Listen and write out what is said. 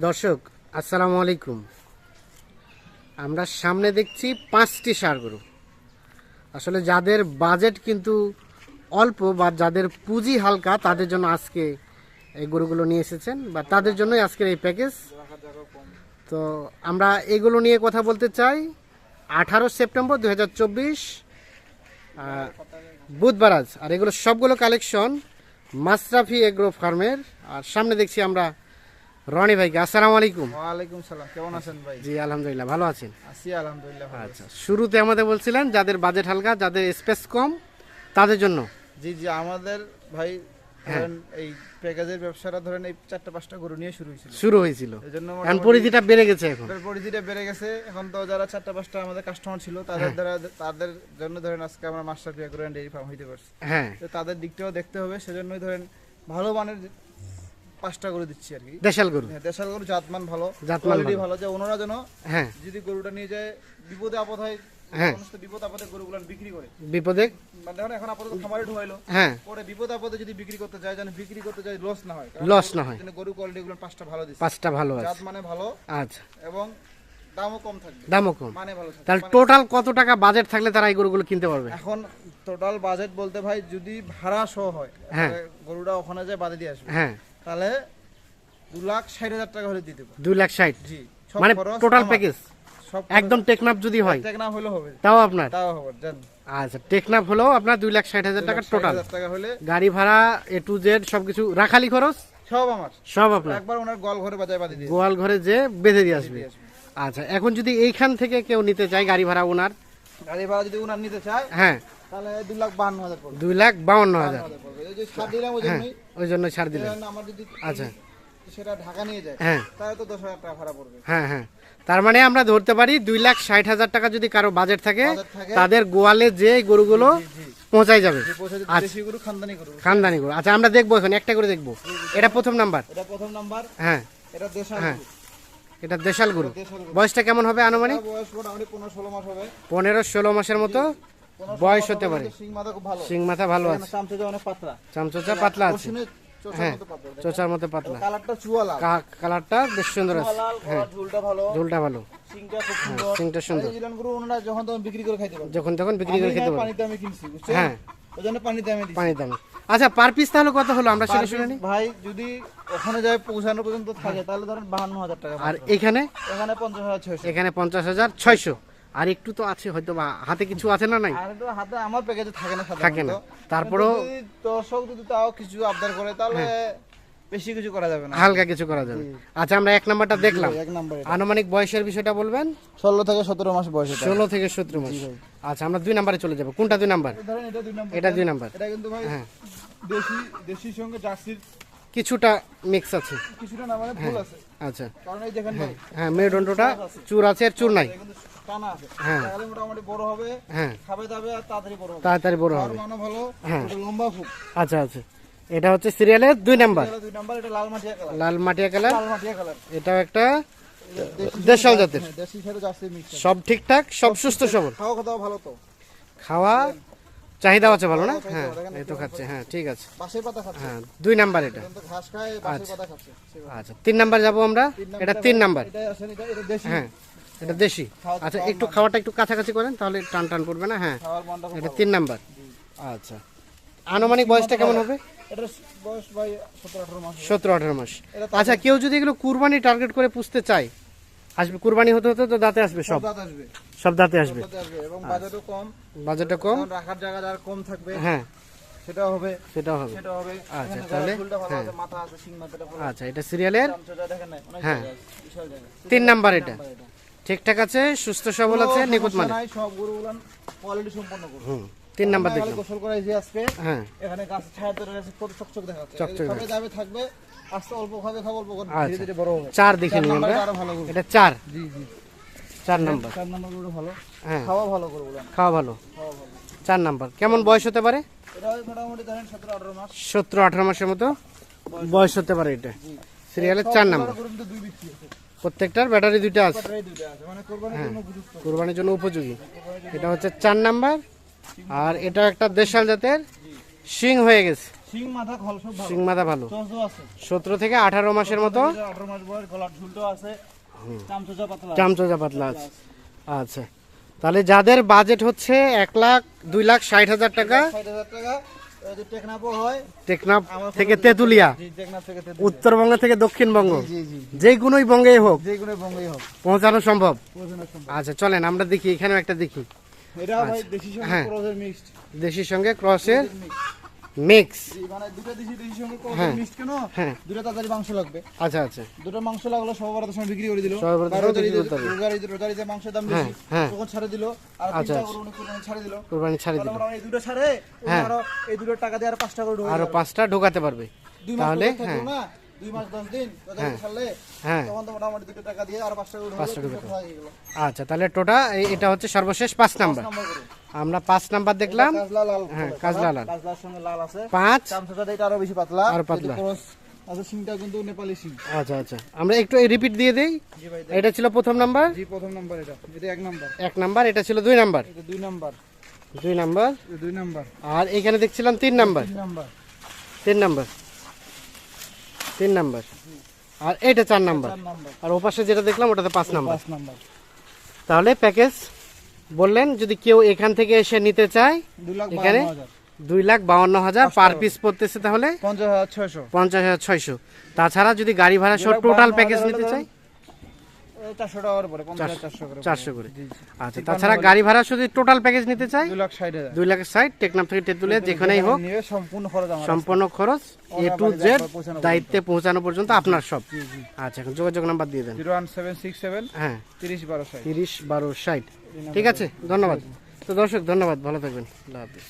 দর্শক, আসসালামু আলাইকুম। আমরা সামনে দেখছি পাঁচটি সার গরু। আসলে যাদের বাজেট কিন্তু অল্প বা যাদের পুঁজি হালকা, তাদের জন্য আজকে এই গরুগুলো নিয়ে এসেছেন বা তাদের জন্যই আজকের এই প্যাকেজ তো আমরা এগুলো নিয়ে কথা বলতে চাই। আঠারো সেপ্টেম্বর দু হাজার চব্বিশ বুধবার আজ। আর এগুলো সবগুলো কালেকশন মাসরাফি এগ্রো ফার্মের আর সামনে দেখছি আমরা রনি ভাইকে আসসালামু আলাইকুম। ওয়ালাইকুম সালাম কেমন আছেন ভাই? জি আলহামদুলিল্লাহ ভালো আছেন আছি আলহামদুলিল্লাহ ভালো আচ্ছা শুরুতে আমাদের বলছিলেন যাদের বাজেট হালকা যাদের স্পেস কম তাদের জন্য। জি জি আমাদের ভাই হ্যাঁ। ধরেন এই প্যাকেজের ব্যবসাটা ধরেন এই চারটা পাঁচটা গরু নিয়ে শুরু হয়েছিল। শুরু হয়েছিল। এখন পরিধিটা বেড়ে গেছে এখন। পরিধিটা বেড়ে গেছে। এখন তো যারা চারটা পাঁচটা আমাদের কাস্টমার ছিল তাদের হ্যাঁ। দ্বারা তাদের জন্য ধরেন আজকে আমরা মাস্টার পিয়া করে ডেয়ারি ফার্ম হইতে পারছি। হ্যাঁ। তো তাদের দিকটাও দেখতে হবে সেজন্যই ধরেন ভালো মানের পাঁচটা গরু দিচ্ছি আর কি। দেশাল গরু। হ্যাঁ, দেশাল গরু জাতমান ভালো। জাতমান ভালো। যে ওনারা যেন হ্যাঁ। যদি গরুটা নিয়ে যায় বিপদে আপদ হয় হ্যাঁ। সমস্ত বিপদ আপদে গরুগুলো বিক্রি করে। বিপদে? মানে দেখুন এখন আপাতত খামারে ঢুকাইলো। হ্যাঁ। পরে বিপদ আপদে যদি বিক্রি করতে যায় যেন বিক্রি করতে যায় লস না হয়। লস না হয়। গরু কোয়ালিটি গুলো পাঁচটা ভালো দিচ্ছে। পাঁচটা ভালো জাত আছে। মানে ভালো। আচ্ছা। এবং দামও কম থাকবে। দামও কম। মানে ভালো তাহলে মানে টোটাল কত টাকা বাজেট থাকলে তারা এই গরুগুলো কিনতে পারবে? এখন টোটাল বাজেট বলতে ভাই যদি ভাড়া সহ হয় হ্যাঁ। গরুটা ওখানে যায় বাদে দিয়ে আসবে। হ্যাঁ। তাহলে দু লাখ ষাট হাজার টাকা হলে দিয়ে দেবো। দুই লাখ ষাট? জি মানে টোটাল প্যাকেজ সব একদম টেকনাফ যদি হয়? টেক না হলেও হবে। তাও আপনার? তাও হবে আচ্ছা টেকনাফ হলেও আপনার দুই লাখ ষাট হাজার টাকা টোটাল টাকা হলে গাড়ি ভাড়া এ টু জেড সবকিছু রাখালি খরচ? সব আমার। সব আপনার। একবার ওনার গল ঘরে বাজায় দিয়ে গোয়াল ঘরে যে বেঁধে দিয়ে আসবে। আচ্ছা এখন যদি এইখান থেকে কেউ নিতে চায় গাড়ি ভাড়া ওনার গাড়ি ভাড়া যদি উনার নিতে চায় হ্যাঁ। তাহলে দুই লাখ বান্ন হাজার পড়বে। দুই লাখ বাউন্ন হাজার। হাজার পড়বে। এই যে সার দিলাম ওই হ্যাঁ জন্যই। ওই জন্য ছাড় কারণ আমার যদি আচ্ছা। সেটা ঢাকা নিয়ে যায় হ্যাঁ। তাহলে তো দশ হাজার টাকা ভাড়া পড়বে। হ্যাঁ হ্যাঁ। তার মানে আমরা ধরতে পারি দুই লাখ ষাট হাজার টাকা যদি কারও বাজেট থাকে তাদের গোয়ালে যে গরুগুলো পৌঁছাই যাবে। আচ্ছা। খানদানি গরু। আচ্ছা আমরা দেখব এখন একটা করে দেখব। এটা প্রথম নাম্বার। এটা প্রথম নাম্বার। হ্যাঁ। এটা দেশাল হ্যাঁ। এটা দেশাল গরু। বয়সটা কেমন হবে আনুমানিক? পনেরো ষোলো মাসের মতো বয়স হতে পারে। সিং মাথা ভালো। আছে। চামচা পাতলা। চামচোচা পাতলা আছে। হ্যাঁ। চোচার মতো পাতলা। কালারটা বেশ সুন্দর আছে। ঝুলটা ভালো। সিংটা সুন্দর। যখন তখন বিক্রি করে খেতে পারব হ্যাঁ। দামে আচ্ছা পার পিস তাহলে কত হলো? আমরা সেটা শুনে নিই ভাই যদি ওখানে যায় পৌঁছানো পর্যন্ত থাকে তাহলে ধরেন বাহান্ন হাজার টাকা আর এখানে? এখানে পঞ্চাশ হাজার ছয়শো। এখানে পঞ্চাশ হাজার ছয়শো। আর একটু তো আছে হয়তো হাতে কিছু আছে না নাই? হাতে আমার প্যাকেজে থাকে না থাকে না। তারপরেও- দর্শক যদি তাও কিছু আবদার করে তাহলে বেশি কিছু করা যাবে না। হালকা কিছু করা যাবে। আচ্ছা আমরা এক নাম্বারটা দেখলাম। এক নম্বরে। আনুমানিক বয়সের বিষয়টা বলবেন? ষোলো থেকে সতেরো মাস বয়স ষোলো থেকে সতেরো মাস। আচ্ছা আমরা দুই নাম্বারে চলে যাব। কোনটা দুই নাম্বার? এটা দুই নম্বর। এটা কিন্তু ভাই হ্যাঁ। দেশি দেশির সঙ্গে জার্সির কিছুটা মিক্স আছে। কিছুটা না মানে ভুল আছে। আচ্ছা। কারণ এই দেখেন ভাই হ্যাঁ মেরুদণ্ডটা চুর আছে আর চুর নাই। টানা আছে। হ্যাঁ। তাহলে মোটামুটি বড় হবে। হ্যাঁ। খাবে দাবে আর তাড়াতাড়ি বড় হবে। তাড়াতাড়ি বড় হবে। মানও ভালো হ্যাঁ। লম্বা খুব আচ্ছা আচ্ছা। এটা হচ্ছে সিরিয়ালের দুই নাম্বার। লাল মাটিয়া কালার এটাও একটা দেশাল জাতের। হ্যাঁ, সব ঠিকঠাক সব সুস্থ সবল। খাওয়া খাওয়া ভালো তো? খাওয়া চাহিদা আছে ভালো না? হ্যাঁ এই তো খাচ্ছে হ্যাঁ ঠিক আছে। হ্যাঁ দুই নাম্বার এটা। কিন্তু ঘাস খায় বাঁশের পাতা খাচ্ছে। আচ্ছা তিন নাম্বার যাব আমরা? এটা তিন নাম্বার। হ্যাঁ এটা দেশি। আচ্ছা একটু খাওয়াটা একটু কাছাকাছি করেন তাহলে টান টান পড়বে না? হ্যাঁ এটা তিন নাম্বার। আচ্ছা। আনুমানিক বয়সটা কেমন হবে? এটার বয়স ভাই সতেরো আঠারো মাস সতেরো আঠারো মাস। আচ্ছা কেউ যদি এগুলো কুরবানি টার্গেট করে পুষতে চায় আসবে কুরবানি হতে হতে তো দাঁতে আসবে সব। আসবে। সব দাঁতে আসবে। এবং বাজেটও কম। বাজেটটা কম? রাখার জায়গা যার কম থাকবে হ্যাঁ। হবে। হবে। সেটা হবে। আচ্ছা, তাহলে? হ্যাঁ। আছে মাথা আছে সিং মাথাটা আচ্ছা এটা সিরিয়ালের হ্যাঁ। তিন নাম্বার এটা। ঠিকঠাক আছে সুস্থ সবল আছে নিখুঁত মানে? সব কোয়ালিটি সম্পন্ন তিন নাম্বার আমরা দেখলাম। গোসল করাইছি আজকে। হ্যাঁ। এখানে গাছ ছায়া ধরে কত চকচক সবে যাবে থাকবে আস্তে অল্প খাবে খাবে অল্প করে। আচ্ছা। ধীরে ধীরে বড় হবে। চার দেখে নিই আমরা ভালো গরু এটা চার। জি জি। চার নাম্বার। চার নাম্বার গরু ভালো। হ্যাঁ। খাওয়া ভালো খাওয়া ভালো। খাওয়া ভালো। চার নাম্বার। কেমন বয়স হতে পারে? এটা মোটামুটি ধরেন সতেরো আঠারো মাস। সতেরো আঠারো মাসের মতো বয়স। হতে পারে এটা। সিরিয়ালের চার নাম্বার। প্রত্যেকটার ব্যাটারি দুইটা আছে। মানে হ্যাঁ। কোরবানির জন্য উপযোগী। এটা হচ্ছে চার নাম্বার। আর এটা একটা দেশাল জাতের শিং হয়ে গেছে। সিং মাথা খল সব ভালো। সিং মাথা ভালো। সতেরো থেকে আঠারো মাসের মতো। আঠারো মাস বয়স গলার ঝুলটো আছে। পাতলা চামচোজা পাতলা আছে। আচ্ছা। তাহলে যাদের বাজেট হচ্ছে এক লাখ দুই লাখ ষাট হাজার টাকা। টেকনাফ থেকে তেতুলিয়া। উত্তরবঙ্গ থেকে দক্ষিণবঙ্গ। যে কোনোই বঙ্গেই হোক। যে কোনো বঙ্গেই হোক। পৌঁছানো সম্ভব। পৌঁছানো সম্ভব। আচ্ছা চলেন আমরা দেখি এখানেও একটা দেখি। এটা ভাই দেশি সঙ্গে হ্যাঁ। ক্রসের মিক্সড দেশির সঙ্গে ক্রসের মিক্স মানে দুটো দেশি দেশি সঙ্গে ক্রসের হ্যাঁ। মিক্সড কেন? হ্যাঁ। দুটো তাড়াতাড়ি মাংস লাগবে। আচ্ছা আচ্ছা। দুটো মাংস লাগল সবার সময় বিক্রি করে দিল। সবার বারাতের আর বিক্রি ঈদে- করতে হবে। রোজার ঈদে- মাংসের দাম হ্যাঁ, বেশি। হ্যাঁ। তখন ছাড়ে দিল। আর আচ্ছা, তিনটা আচ্ছা। কুরবানি ছাড়ে দিল। কোরবানি ছাড়ি দিল। এই দুটো ছাড়ে? হ্যাঁ। আরও এই দুটো টাকা দিয়ে আর পাঁচটা করে ঢুকে আরও পাঁচটা ঢোকাতে পারবে। দুই মাস তাহলে, হ্যাঁ। না দুই মাস দশ দিন ছাড়লে হ্যাঁ। তখন তো মোটামুটি দুটো টাকা দিয়ে আর পাঁচটা পাঁচটা হয়ে। আচ্ছা তাহলে টোটা এটা হচ্ছে সর্বশেষ পাঁচ নাম্বার। আমরা পাঁচ নাম্বার দেখলাম। হ্যাঁ। কাজলা লাল। কাজলার সঙ্গে লাল আছে। পাঁচ। চামচাটা এটা আরও বেশি পাতলা। আরও পাতলা। সিংটা কিন্তু নেপালি সিং। আচ্ছা আচ্ছা। আমরা একটু রিপিট দিয়ে দেই। এটা ছিল প্রথম নাম্বার। জি প্রথম নাম্বার এটা। এটা এক নাম্বার। এক নাম্বার এটা ছিল দুই নাম্বার। এটা দুই নাম্বার। দুই নাম্বার। দুই নাম্বার। আর এখানে দেখছিলাম তিন নাম্বার। তিন নাম্বার। তিন নাম্বার। তিন নাম্বার। আর এটা চার নাম্বার। আর ওপাশে যেটা দেখলাম ওটাতে পাঁচ নাম্বার। পাঁচ নাম্বার। তাহলে প্যাকেজ বললেন যদি কেউ এখান থেকে এসে নিতে চায় এখানে দুই লাখ বাউন্ন হাজার পার পিস পড়তেছে তাহলে? পঞ্চাশ হাজার ছয়শো। তাছাড়া যদি গাড়ি ভাড়া সহ টোটাল প্যাকেজ নিতে চাই চারশো টাকার পরে চারশো করে চারশো করে। জি জি। আচ্ছা তাছাড়া গাড়ি ভাড়া শুধু টোটাল প্যাকেজ নিতে চাই? দুই লাখ ষাট দুই টেকনাফ থেকে যেখানেই হোক। সম্পূর্ণ খরচ সম্পূর্ণ খরচ এ টু জেড দায়িত্বে পৌঁছানো পর্যন্ত আপনার সব। আচ্ছা এখন যোগাযোগ নাম্বার দিয়ে দেন। Zero one seven six seven হ্যাঁ। তিরিশ বারো ষাট। তিরিশ বারো ষাট। ঠিক আছে ধন্যবাদ। তো দর্শক ধন্যবাদ। ভালো থাকবেন। আল্লাহ হাফিজ।